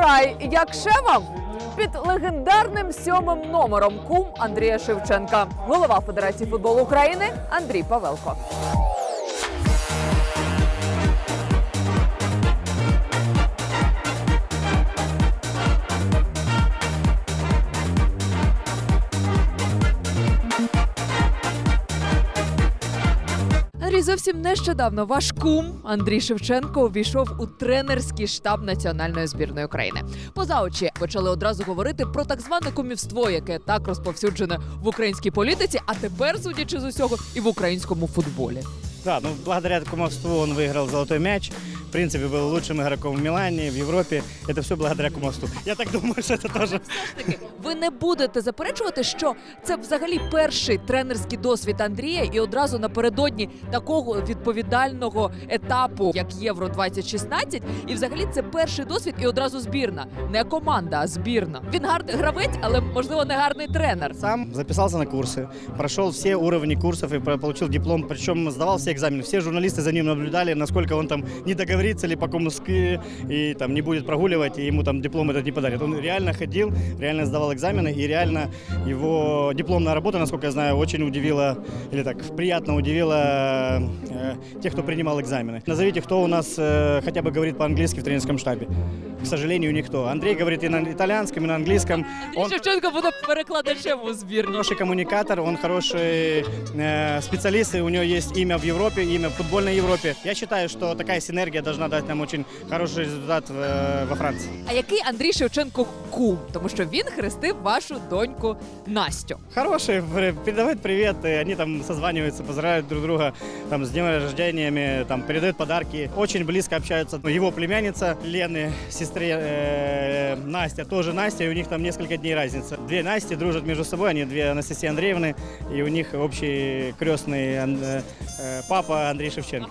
грай, як шефам. Під легендарним сьомим номером кум Андрія Шевченка, голова Федерації футболу України Андрій Павелко. Андрій, зовсім нещодавно ваш кум Андрій Шевченко увійшов у тренерський штаб національної збірної України. Поза очі почали одразу говорити про так зване кумівство, яке так розповсюджене в українській політиці, а тепер, судячи з усього, і в українському футболі. Да, ну благодаря кумовству он выиграл золотой мяч. В принципе, был лучшим игроком в Милане, в Европе. Это все благодаря кумовству. Я так думаю, что это тоже. Таки, ви не будете заперечувати, що це взагалі перший тренерський досвід Андрія, і одразу напередодні такого відповідального етапу, як Євро 2016 і взагалі це перший досвід, і одразу збірна, не команда, а збірна. Він гарний гравець, але можливо не гарний тренер. Сам записался на курсы, прошел все уровни курсов и про- получил диплом. Причем сдавал все экзамены. Все журналисты за ним наблюдали, насколько он там не договорится или по коммуски и там не будет прогуливать, и ему там диплом этот не подарят. Он реально ходил, реально сдавал экзамены, и реально его дипломная работа, насколько я знаю, очень удивила, или так, приятно удивила э, тех, кто принимал экзамены. Назовите, кто у нас э, хотя бы говорит по-английски в тренерском штабе. К сожалению, никто. Андрей говорит и на итальянском, и на английском. Андрій Шевченко буде перекладачем у збірні. хороший коммуникатор, он хороший э, специалист, и у него есть имя в Европе, Имя в футбольной Европе. Я считаю, что такая синергия должна дать нам очень хороший результат э, во Франции. А який Андрій Шевченко кум? Тому що він хрестив вашу доньку Настю. Хороший, пр- передавает привет, и они там созваниваются, поздравляют друг друга там, с днем рождения, там, передают подарки. Очень близко общаются. Его племянница Лены, сестре э, Настя, тоже Настя, и у них там несколько дней разница. Две Насти дружат между собой, они две Анастасии Андреевны, и у них общий крестный Ан- э, э, папа Андрей Шевченко.